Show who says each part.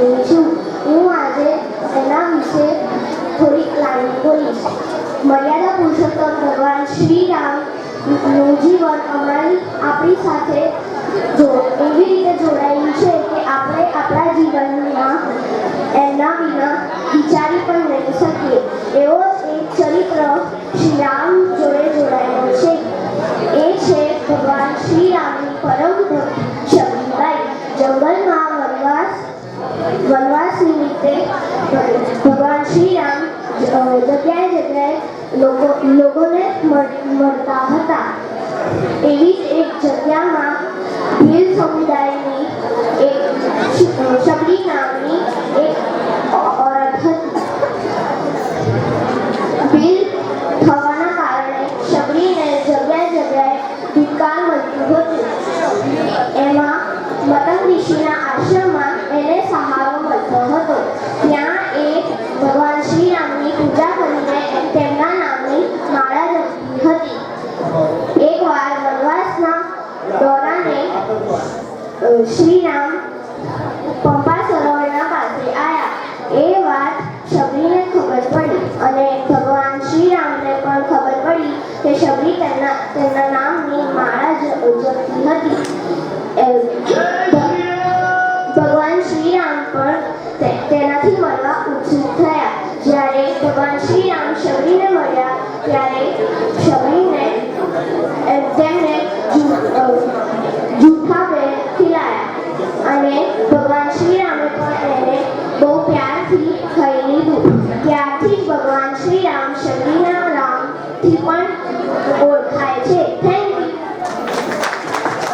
Speaker 1: રહી છું હું આજે એના વિશે થોડીક લાઈન બોલીશ મર્યાદા પુરુષોત્તમ ભગવાન શ્રી રામનું જીવન અમારી આપણી સાથે જો એવી રીતે જોડાયેલું છે કે આપણે આપણા જીવનમાં એના વિના વિચારી પણ નહીં શકીએ એવો જ એક ચરિત્ર શ્રી રામ જોડે જોડાયેલો છે એ છે ભગવાન શ્રી રામની પરમ ભક્તિ શક્તિભાઈ જંગલમાં શ્રી રામ અ, જગ્યાએ જગ્યાએ લોકો લોકોને મળ- મળતા હતા એવી જ એક જગ્યામાં ભીલ સમુદાયની એક શ- શબરી નામની એક ઓ- ઓરત હતી ભીલ થવાના કારણે શબરીને જગ્યાએ જગ્યાએ ધિક્કાર મળતું હતું એમાં મતંગ ઋષિના આશ્રમમાં એને હતી. એકવાર વનવાસના દોરાને શ્રી પંપા સરોવરના પાસે આવ્યા એ વાત શબરીને ખબર પડી અને ભગવાન શ્રી રામને પણ ખબર પડી કે શબરી તેના તેમના નામની માળા જપતી હતી. ભગવાન શ્રી રામ શબરીને મળ્યા ત્યારે શબરીને તેમને જૂઠા પેર ખીલાયા અને ભગવાન શ્રી રામે પણ એને બહુ પ્યારથી ખાઈ લીધું. ત્યારથી ભગવાન શ્રી રામ શબરી